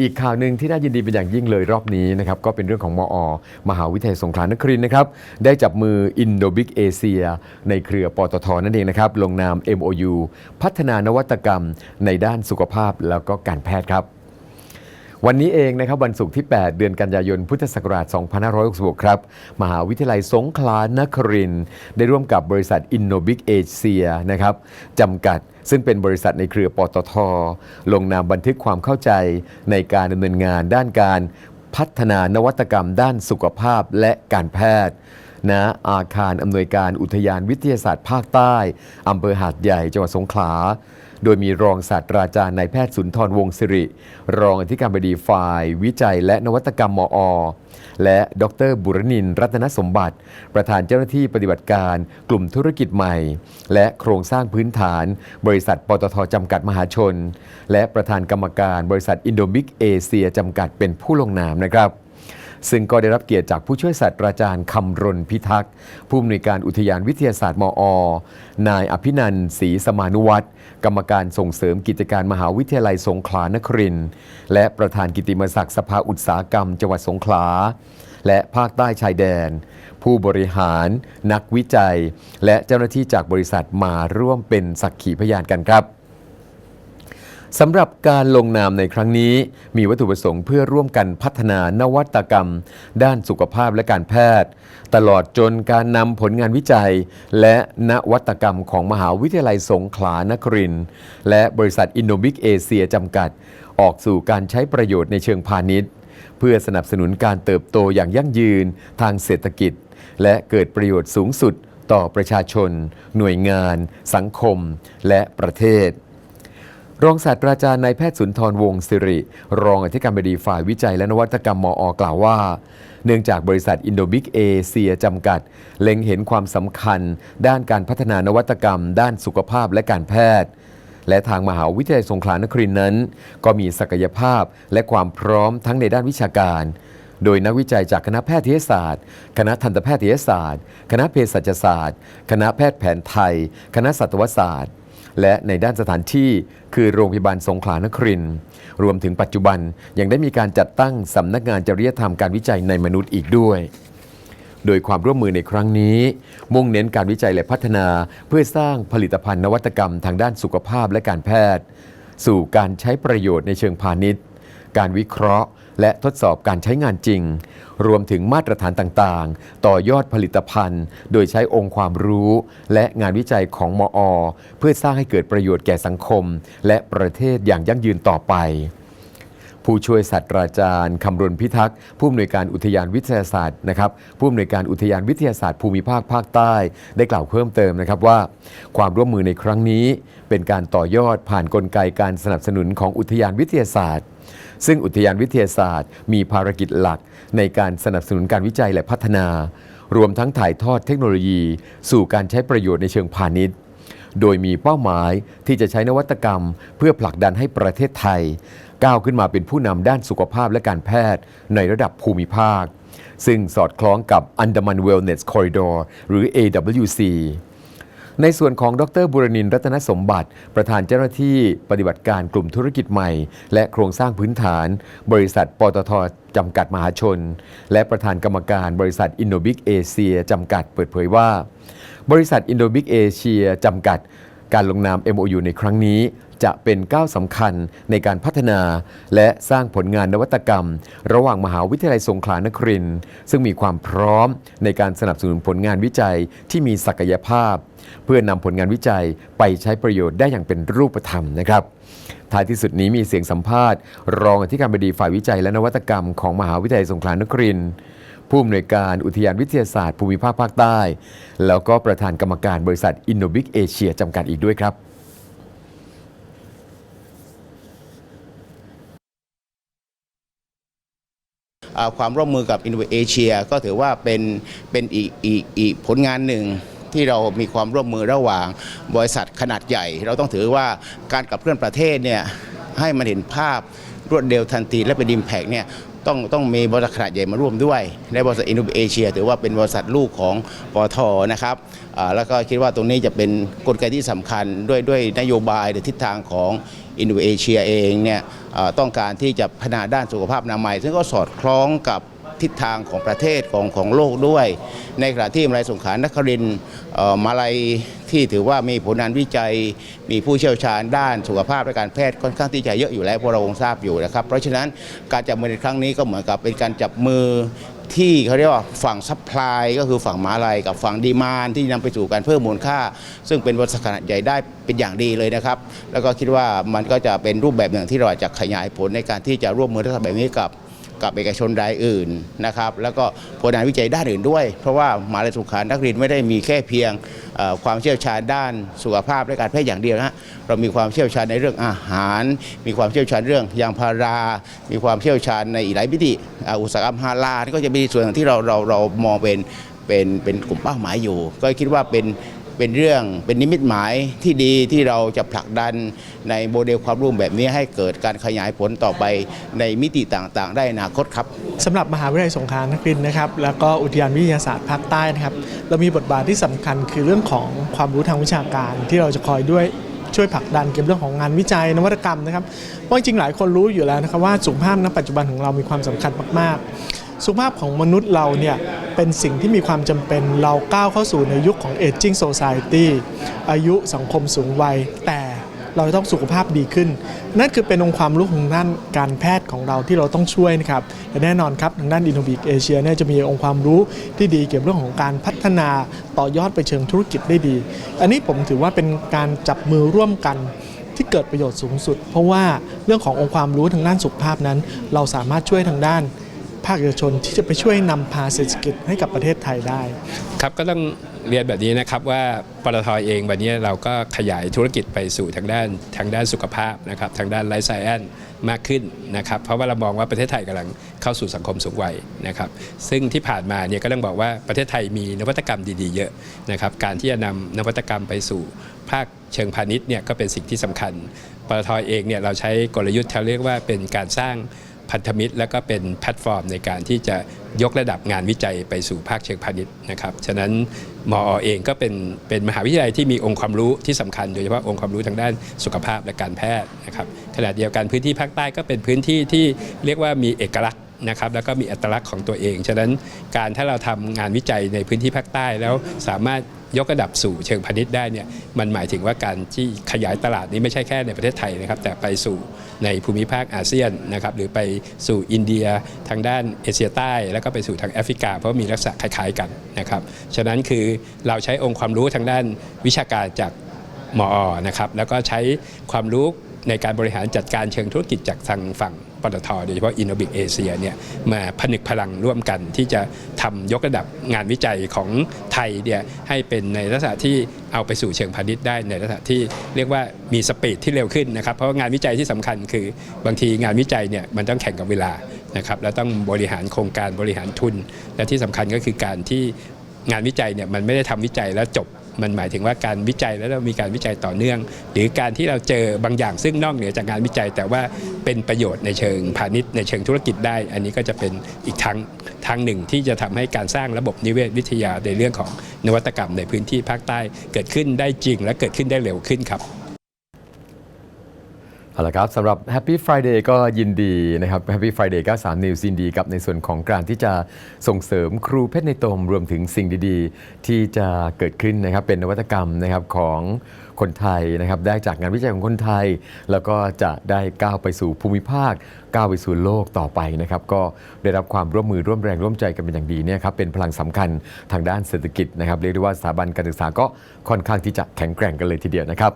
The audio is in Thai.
อีกข่าวหนึ่งที่น่ายินดีเป็นอย่างยิ่งเลยรอบนี้นะครับก็เป็นเรื่องของมอ มหาวิทยาลัยสงขลานครินนะครับได้จับมืออินโดบิกเอเชียในเครือปตทนั่นเองนะครับลงนาม MOU พัฒนานวัตกรรมในด้านสุขภาพแล้วก็การแพทย์ครับ วันนี้เองนะครับวันศุกร์ที่ 8 เดือนกันยายน พุทธศักราช 2566 ครับ มหาวิทยาลัยสงขลานครินทร์ได้ร่วมกับบริษัทอินโนบิกเอเชียนะครับจำกัดซึ่งเป็นบริษัทในเครือปตท ลงนามบันทึกความเข้าใจในการดำเนินงานด้านการพัฒนานวัตกรรมด้านสุขภาพและการแพทย์ ณอาคารอำนวยการอุทยานวิทยาศาสตร์ภาคใต้อำเภอหาดใหญ่จังหวัดสงขลา โดยมีรองศาสตราจารย์นายแพทย์สุนทรวงศิริ รองอธิการบดีฝ่าย วิจัยและนวัตกรรมมอ และดรบุรนินร์รัตนสมบัติ ประธานเจ้าหน้าที่ปฏิบัติการกลุ่มธุรกิจใหม่ และโครงสร้างพื้นฐาน บริษัทปตทจำกัดมหาชน และประธานกรรมการบริษัทอินโดมิกเอเชียจำกัดเป็นผู้ลงนามนะครับ ซึ่งก็ได้รับเกียรติจากผู้ช่วยศาสตราจารย์คำรณพิทักษ์ ผู้อำนวยการอุทยานวิทยาศาสตร์มอ นายอภินันท์ศรีสมานุวัตรกรรมการส่งเสริมกิจการมหาวิทยาลัยสงขลานครินทร์และประธานกิตติมศักดิ์สภาอุตสาหกรรมจังหวัดสงขลาและภาคใต้ชายแดน ผู้บริหาร นักวิจัย และเจ้าหน้าที่จากบริษัทมาร่วมเป็นสักขีพยานกันครับ สำหรับการลงนามในครั้งนี้ มีวัตถุประสงค์เพื่อร่วมกันพัฒนานวัตกรรม ด้านสุขภาพและการแพทย์ ตลอดจนการนำผลงานวิจัย และนวัตกรรมของมหาวิทยาลัยสงขลานครินทร์และบริษัทอินโนบิกเอเชียจำกัด ออกสู่การใช้ประโยชน์ในเชิงพาณิชย์ เพื่อสนับสนุนการเติบโตอย่างยั่งยืนทางเศรษฐกิจ และเกิดประโยชน์สูงสุดต่อประชาชน หน่วยงาน สังคม และประเทศ รองศาสตราจารย์นายแพทย์สุนทรวงศิริ รองอธิการบดีฝ่ายวิจัยและนวัตกรรมมอ กล่าวว่า เนื่องจากบริษัทอินโดบิกเอเชียจำกัด เล็งเห็นความสำคัญ ด้านการพัฒนานวัตกรรม ด้านสุขภาพและการแพทย์ และทางมหาวิทยาลัยสงขลานครินทร์นั้น ก็มีศักยภาพและความพร้อมทั้งในด้านวิชาการ โดยนักวิจัยจากคณะแพทยศาสตร์ คณะทันตแพทยศาสตร์ คณะเภสัชศาสตร์ คณะแพทย์แผนไทย คณะสัตวศาสตร์ และในด้านสถานที่คือโรงพยาบาลสงขลานครินทร์รวมถึงปัจจุบันยังได้มีการจัดตั้งสำนักงานจริยธรรมการวิจัยในมนุษย์อีกด้วยโดยความร่วมมือในครั้งนี้ มุ่งเน้นการวิจัยและพัฒนา เพื่อสร้างผลิตภัณฑ์นวัตกรรมทางด้านสุขภาพและการแพทย์ สู่การใช้ประโยชน์ในเชิงพาณิชย์ การวิเคราะห์ และทดสอบการใช้งานจริง รวมถึงมาตรฐานต่างๆ ต่อยอดผลิตภัณฑ์ โดยใช้องค์ความรู้ และงานวิจัยของมอ เพื่อสร้างให้เกิดประโยชน์แก่สังคม และประเทศอย่างยั่งยืนต่อไปผู้ช่วยศาสตราจารย์คำรณพิทักษ์ผู้อำนวยการอุทยานวิทยาศาสตร์นะครับผู้อำนวยการอุทยานวิทยาศาสตร์ภูมิภาคภาคใต้ ได้กล่าวเพิ่มเติมนะครับว่า ความร่วมมือในครั้งนี้ เป็นการต่อยอดผ่านนกลไกการสนับสนุนของอุทยานวิทยาศาสตร์ ซึ่งอุทยานวิทยาศาสตร์ มีภารกิจหลักในการสนับสนุนการวิจัยและพัฒนา รวมทั้งถ่ายทอดเทคโนโลยี สู่การใช้ประโยชน์ในเชิงพาณิชย์โดยมีเป้าหมายที่จะใช้นวัตกรรม เพื่อผลักดันให้ประเทศไทย ก้าวขึ้นมาเป็นผู้นำด้านสุขภาพและการแพทย์ในระดับภูมิภาค ซึ่งสอดคล้องกับ Andaman Wellness Corridor หรือ AWC ในส่วนของดรบุรนินทร์รัตนสมบัติ ประธานเจ้าหน้าที่ปฏิบัติการกลุ่มธุรกิจใหม่ และโครงสร้างพื้นฐาน บริษัทปตทจำกัดมหาชน และประธานกรรมการบริษัทอินโนบิกเอเชียจำกัดเปิดเผยว่า บริษัทอินโดบิกเอเชียจำกัดการลงนาม MOU ในครั้งนี้ จะเป็นก้าวสำคัญในการพัฒนา และสร้างผลงานนวัตกรรม ระหว่างมหาวิทยาลัยสงขลานครินทร์ซึ่งมีความพร้อมในการสนับสนุนผลงานวิจัยที่มีศักยภาพ เพื่อนำผลงานวิจัยไปใช้ประโยชน์ได้อย่างเป็นรูปธรรมนะครับท้ายที่สุดนี้มีเสียงสัมภาษณ์ รองอธิการบดีฝ่ายวิจัยและนวัตกรรมของมหาวิทยาลัยสงขลานครินทร์ผู้อำนวยการอุทยานวิทยาศาสตร์ภูมิภาคภาคใต้ แล้วก็ประธานกรรมการบริษัทอินโนบิกเอเชียจำกัดอีกด้วยครับ ความร่วมมือกับอินโดเอเชียก็ถือว่าเป็นเป็นอีกอีกอีกผลงานหนึ่งที่เรามีความร่วมมือระหว่างบริษัทขนาดใหญ่ เราต้องถือว่าการกับเคลื่อนประเทศเนี่ยให้มันเห็นภาพรวดเร็วทันทีและเป็นดิมแพกเนี่ย ต้องต้องมีบริษัทขนาดใหญ่มาร่วมด้วย ในบริษัทอินโดเอเชียถือว่าเป็นบริษัทลูกของปตทนะครับแล้วก็คิดว่าตรงนี้จะเป็นกลไกที่สำคัญด้วยด้วยนโยบายหรือทิศทางของอินโดเอเชียเองเนี่ยต้องการที่จะพัฒนาด้านสุขภาพนามัย ซึ่งก็สอดคล้องกับ ทิศทางของประเทศของของโลกด้วย ในขณะที่มาลัยสงขานครินมาลัยที่ถือว่ามีผลงานวิจัย มีผู้เชี่ยวชาญด้านสุขภาพและการแพทย์ค่อนข้างที่จะเยอะอยู่แล้วพวกเราคงทราบอยู่นะครับ เพราะฉะนั้นการจับมือในครั้งนี้ก็เหมือนกับเป็นการจับมือที่เขาเรียกว่าฝั่งซัพพลายก็คือฝั่งมาลัยกับฝั่งดีมานที่นำไปสู่การเพิ่มมูลค่า ซึ่งเป็นบริษัทขนาดใหญ่ได้เป็นอย่างดีเลยนะครับ แล้วก็คิดว่ามันก็จะเป็นรูปแบบหนึ่งที่เราอาจจะขยายผลในการที่จะร่วมมือทำแบบนี้กับ กับเอกชนรายอื่นนะครับแล้วก็ผลงานวิจัยด้านอื่นด้วย เพราะว่ามหาลัยสุขานักเรียนไม่ได้มีแค่เพียงความเชี่ยวชาญด้านสุขภาพและการแพทย์อย่างเดียวนะฮะเรามีความเชี่ยวชาญในเรื่องอาหาร มีความเชี่ยวชาญเรื่องยางพารา มีความเชี่ยวชาญในอีกหลายมิติอุตสาหกรรมฮาลาลก็จะมีส่วนที่เราเราเรามองเป็นเป็นเป็นกลุ่มเป้าหมายอยู่ ก็คิดว่าเป็น เป็นเรื่องเป็นนิมิตหมายที่ดีที่เราจะผลักดันในโมเดลความร่วมแบบนี้ให้เกิดการขยายผลต่อไปในมิติต่างๆ ได้นอนาคตครับสำหรับมหาวิทยาลัยสงขลานครินนะครับแล้วก็อุทยานวิทยาศาสตร์ภาคใต้นะครับเรามีบทบาทที่สำคัญคือเรื่องของความรู้ทางวิชาการที่เราจะคอยด้วย ช่วยผลักดันเกี่ยวกับเรื่องของงานวิจัยนวัตกรรมนะครับเพราะจริงๆหลายคนรู้อยู่แล้วนะครับว่าสุขภาพณปัจจุบันของเรามีความสำคัญมากๆ สุขภาพของมนุษย์เราเนี่ยเป็นสิ่งที่มีความจำเป็นเราก้าวเข้าสู่ในยุคของ aging society อายุสังคมสูงวัยแต่ เราต้องสุขภาพดีขึ้น นั่นคือเป็นองค์ความรู้ของด้านการแพทย์ของเราที่เราต้องช่วยนะครับและแน่นอนครับทางด้านอินโนบิกเอเชียเนี่ยจะมีองค์ความรู้ที่ดีเกี่ยวกับเรื่องของการพัฒนาต่อยอดไปเชิงธุรกิจได้ดี อันนี้ผมถือว่าเป็นการจับมือร่วมกันที่เกิดประโยชน์สูงสุด เพราะว่าเรื่องขององค์ความรู้ทางด้านสุขภาพนั้น เราสามารถช่วยทางด้านภาคเอกชนที่จะไปช่วยนำพาเศรษฐกิจให้กับประเทศไทยได้ ครับก็ต้อง เรียนแบบนี้นะครับว่าปตทอเองวันนี้เราก็ขยายธุรกิจไปสู่ทางด้านทางด้านสุขภาพนะครับทางด้านไลฟ์ไซแอนมากขึ้นนะครับ เพราะว่าเรามองว่าประเทศไทยกำลังเข้าสู่สังคมสูงวัยนะครับ ซึ่งที่ผ่านมาเนี่ยก็ต้องบอกว่าประเทศไทยมีนวัตกรรมดีๆเยอะนะครับ การที่จะนำนวัตกรรมไปสู่ภาคเชิงพาณิชย์เนี่ยก็เป็นสิ่งที่สำคัญปตทอเองเนี่ยเราใช้กลยุทธ์ที่เรียกว่าเป็นการสร้างพันธมิตรแล้วก็เป็นแพลตฟอร์มในการที่จะยกระดับงานวิจัยไปสู่ภาคเชิงพาณิชย์นะครับ ฉะนั้น มอเองก็เป็นเป็นมหาวิทยาลัยที่มีองค์ความรู้ที่สำคัญโดยเฉพาะองค์ความรู้ทางด้านสุขภาพและการแพทย์นะครับขณะเดียวกันพื้นที่ภาคใต้ก็เป็นพื้นที่ที่เรียกว่ามีเอกลักษณ์นะครับแล้วก็มีอัตลักษณ์ของตัวเอง ฉะนั้นการถ้าเราทำงานวิจัยในพื้นที่ภาคใต้แล้วสามารถ ยกระดับสู่เชิงพาณิชย์ได้เนี่ยมันหมายถึงว่าการที่ขยายตลาดนี้ไม่ใช่แค่ในประเทศไทยนะครับแต่ไปสู่ในภูมิภาคอาเซียนนะครับหรือไปสู่อินเดียทางด้านเอเชียใต้ แล้วก็ไปสู่ทางแอฟริกา เพราะมีลักษณะคล้ายๆกันนะครับฉะนั้นคือเราใช้องค์ความรู้ทางด้านวิชาการจากมอนะครับแล้วก็ใช้ความรู้ในการบริหารจัดการเชิงธุรกิจจากทางฝั่ง ปตทโดยเฉพาะ Innobic Asia เนี่ยมาผนึกพลังร่วมกันที่จะทำยกระดับงานวิจัยของไทยเนี่ยให้เป็นในลักษณะที่เอาไปสู่เชิงพาณิชย์ได้ในลักษณะที่เรียกว่ามีสปีดที่เร็วขึ้นนะครับเพราะว่างานวิจัยที่สำคัญคือบางทีงานวิจัยเนี่ยมันต้องแข่งกับเวลานะครับแล้วต้องบริหารโครงการบริหารทุน และที่สำคัญก็คือการที่งานวิจัยเนี่ยมันไม่ได้ทำวิจัยแล้วจบ มันหมายถึงว่าการวิจัยแล้วเรามีการวิจัยต่อเนื่อง หรือการที่เราเจอบางอย่างซึ่งนอกเหนือจากงานวิจัย แต่ว่าเป็นประโยชน์ในเชิงพาณิชย์ในเชิงธุรกิจได้ อันนี้ก็จะเป็นอีกทางทางหนึ่งที่จะทำให้การสร้างระบบนิเวศวิทยาในเรื่องของนวัตกรรมในพื้นที่ภาคใต้เกิดขึ้นได้จริง และเกิดขึ้นได้เร็วขึ้นครับ เอาละครับสำหรับ Happy Friday ก็ยินดีนะครับ Happy Friday 93 News ยินดีกับในส่วนของการที่จะส่งเสริมครูเพชรในตมรวมถึงสิ่งดีๆ ที่จะเกิดขึ้นนะครับเป็นนวัตกรรมนะครับของคนไทยนะครับได้จากงานวิจัยของคนไทย แล้วก็จะได้ก้าวไปสู่ภูมิภาค ก้าวไปสู่โลกต่อไปนะครับก็ได้รับความร่วมมือร่วมแรงร่วมใจกันเป็นอย่างดีเนี่ยครับเป็นพลังสำคัญทางด้านเศรษฐกิจนะครับเรียกได้ว่าสถาบันการศึกษาก็ค่อนข้างที่จะแข็งแกร่งกันเลยทีเดียวนะครับ